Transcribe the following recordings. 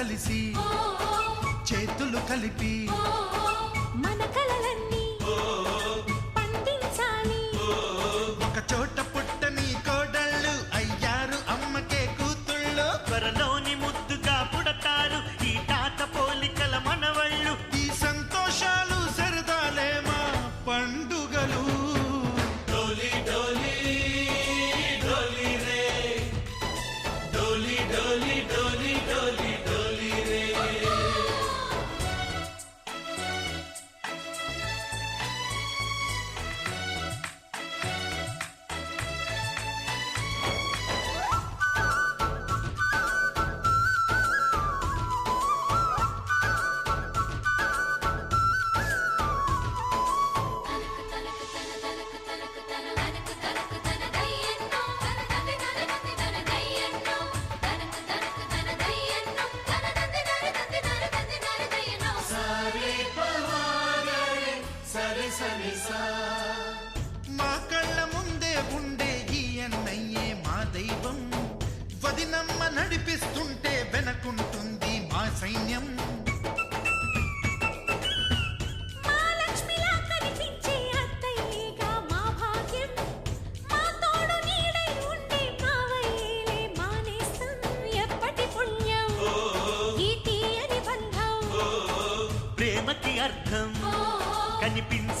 కలిసి చేతులు కలిపి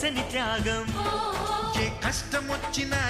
చేసని త్యాగం. ఏ కష్టం వచ్చినా